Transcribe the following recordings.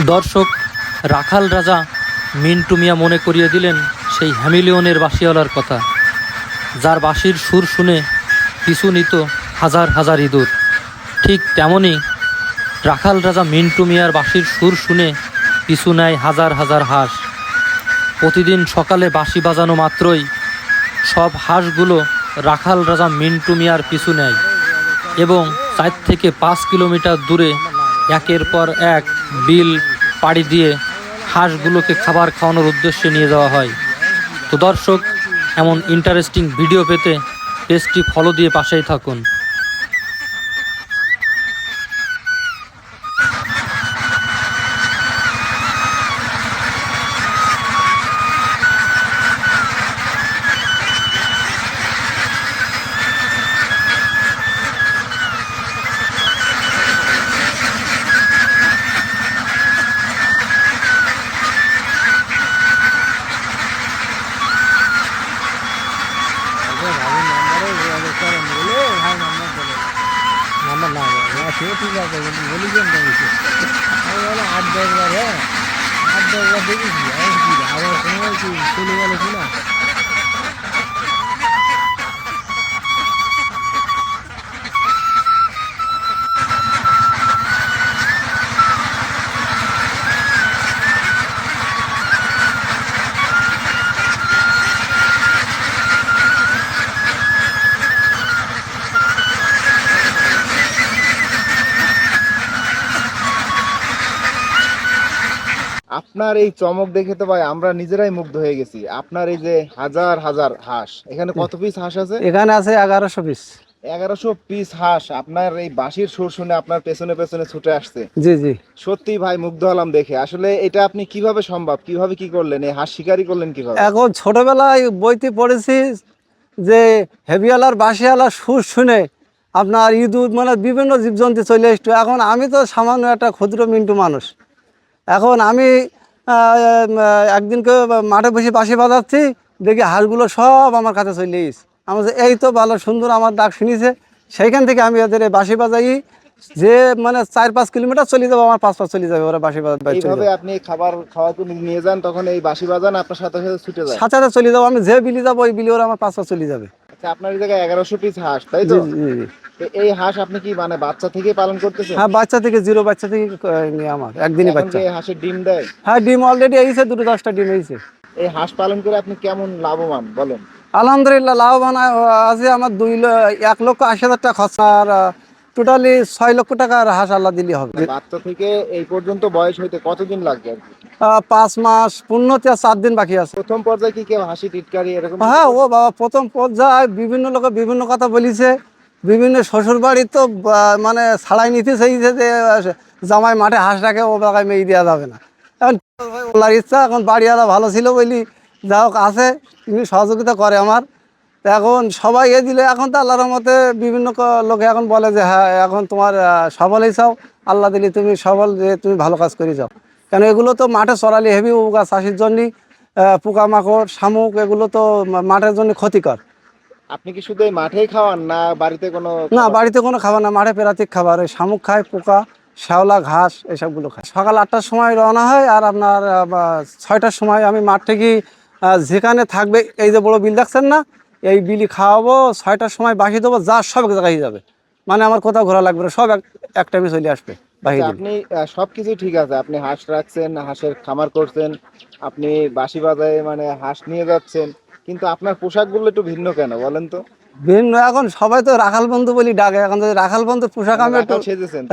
দর্শক, রাখাল রাজা মিন্টু মিয়া মনে করিয়ে দিলেন সেই হ্যামিলিয়নের বাঁশিওয়ালার কথা, যার বাঁশির সুর শুনে পিছু নিত হাজার হাজার ইঁদুর। ঠিক তেমনই রাখাল রাজা মিন্টু মিয়ার বাঁশির সুর শুনে পিছু নেয় হাজার হাজার হাঁস। প্রতিদিন সকালে বাঁশি বাজানো মাত্রই সব হাঁসগুলো রাখাল রাজা মিন্টু মিয়ার পিছু নেয় এবং চার থেকে পাঁচ কিলোমিটার দূরে একের পর এক বিল পাড়ি দিয়ে হাঁসগুলোকে খাবার খাওয়ানোর উদ্দেশ্যে নিয়ে যাওয়া হয়। তো দর্শক, এমন ইন্টারেস্টিং ভিডিও পেতে পেজটি ফলো দিয়ে পাশেই থাকুন। না সে ঠিক আছে কিন্তু বলি কেন দেখেছি আমি বলে আট দশবার হ্যাঁ আট আপনার এই চমক দেখে তো ভাই আমরা নিজেরাই মুগ্ধ হয়ে গেছি। আপনার এই যে হাজার হাজার হাঁস এখানে কত পিস হাঁস আছে? এখানে আছে এগারোশো পিস এগারোশো পিস হাঁস আপনার এই বাঁশির সুর শুনে আপনার পেছনে পেছনে ছুটে আসছে। জি জি। সত্যি ভাই মুগ্ধ হলাম দেখে। আসলে এটা আপনি কীভাবে সম্ভব? কীভাবে কি করলেন? এই হাঁস শিকারি করলেন কীভাবে? এখন ছোটবেলায় বইতে পড়েছি যে হেভিওয়ালার বাসিওয়ালার সুর শুনে আপনার ইঁদুর মানে বিভিন্ন জীবজন্তু চলে আসতো। এখন আমি তো সামান্য একটা ক্ষুদ্র মিন্টু মানুষ। এখন আমি একদিনকে মাঠে বসে বাঁশি বাজাচ্ছি দেখি হাঁসগুলো সব আমার কাছে চলে এসেছে। আমার এই তো ভালো সুন্দর আমার ডাক শুনিছে। সেইখান থেকে আমি ওদের বাঁশি বাজাই যে মানে চার পাঁচ কিলোমিটার চলে যাব আমার পাঁচ পাঁচ চলে যাবে ওরা বাঁশি এইভাবে আপনি খাবার খাওয়াতে নিয়ে যান তখন এই বাঁশি বাজান আপনার সাথে সাথে ছুটে যায়। সাথে সাথে চলে যাব আমি যে বিলি যাব ওই বিলি ওরা আমার পাঁচ পাঁচ চলে যাবে। আচ্ছা আপনার জায়গায় এগারোশো পিস হাঁস তাই তো? এই হাঁস আপনি কি মানে বাচ্চা থেকে পালন করতেছেন? হ্যাঁ বাচ্চা থেকে জিরো বাচ্চা থেকে আমার একদিনই বাচ্চা। এই হাঁসের ডিম দেয় হ্যাঁ ডিম অলরেডি এইছে দুটো দশটা ডিম এইছে এই হাঁস পালন করে আপনি কেমন লাভবান বলেন? আলহামদুলিল্লাহ লাভবান আছে আমার দুই এক লক্ষ আশি হাজার টাকা খরচা আর টোটালি ছয় লক্ষ টাকার হাঁস আল্লাহ দিলে হবে। বাচ্চা থেকে এই পর্যন্ত বয়স হইতে কতদিন লাগবে পাঁচ মাস পূর্ণতে আর চার দিন বাকি আছে। প্রথম পর্যায়ে কি কেউ হাসি টিটকারি এরকম? হ্যাঁ ও বাবা প্রথম পর্যায়ে বিভিন্ন লোকে বিভিন্ন কথা বলিছে। বিভিন্ন শ্বশুর বাড়ি তো মানে ছাড়াই নিতে চাইছে যে জামাই মাঠে হাঁস রাখে, ও বাগায় মেয়ে দেওয়া যাবে না। এখন ওলার ইচ্ছা, এখন বাড়িওয়ালা ভালো ছিল বলি, যা হোক আছে তিনি সহযোগিতা করে আমার। এখন সবাই এ দিলে, এখন তো আল্লাহর মতে বিভিন্ন লোকে এখন বলে যে হ্যাঁ এখন তোমার সবল চাও, আল্লাহ দিলে তুমি সবল, যে তুমি ভালো কাজ করে যাও। কেন এগুলো তো মাঠে চড়ালি হেভি উপকার চাষির জন্যই পোকামাকড়, শামুক, এগুলো তো মাঠের জন্য ক্ষতিকর। আপনি কি শুধু এই মাঠেই খাওয়ান না বাড়িতে কোনো না বাড়িতে কোনো খাবার না মাঠে প্রাতিক খাবার ওই শামুক খায় পোকা শ্যাওলা ঘাস এসবগুলো খায় সকাল আটটার সময় রওনা হয় আর আপনার ছয়টার সময় আমি মাঠ থেকে যেখানে থাকবে এই যে বড় বিল দেখছেন না এই বিলি খাওয়াবো ছয়টার সময় বাকি দেবো যা সব এক জায়গায় যাবে। মানে আমার কোথাও ঘোরা লাগবে না সব এক টাইমে চলে আসবে আচ্ছা, আপনি সবকিছু ঠিক আছে আপনি হাঁস রাখছেন হাঁসের খামার করছেন আপনি বাসি বাজায় মানে হাঁস নিয়ে যাচ্ছেন কিন্তু আপনার পোশাকগুলো একটু ভিন্ন কেন বলেন তো? ভিন্ন এখন সবাই তো রাখাল বন্ধু বলি ডাকে। এখন যদি রাখাল বন্ধু পোশাক আমি একটু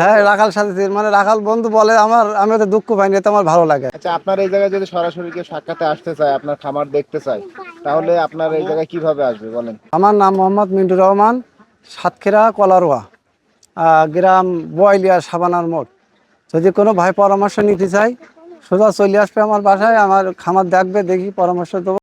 হ্যাঁ রাখাল সাথে মানে রাখাল বন্ধু বলে আমার আমি তো দুঃখ পাইনি এতে আমার ভালো লাগে। আচ্ছা আপনার এই জায়গায় যদি সরাসরি কেউ সাক্ষাতে আসতে চায় আপনার খামার দেখতে চায় তাহলে আপনার এই জায়গায় কীভাবে আসবে বলেন? আমার নাম মোহাম্মদ মিন্টুর রহমান সাতক্ষীরা কলারোয়া গ্রাম বয়লিয়া সাবানার মোড়। যদি কোনো ভাই পরামর্শ নিতে চাই সোজা চলে আসবে আমার বাসায় আমার খামার দেখবে দেখি পরামর্শ দেবো।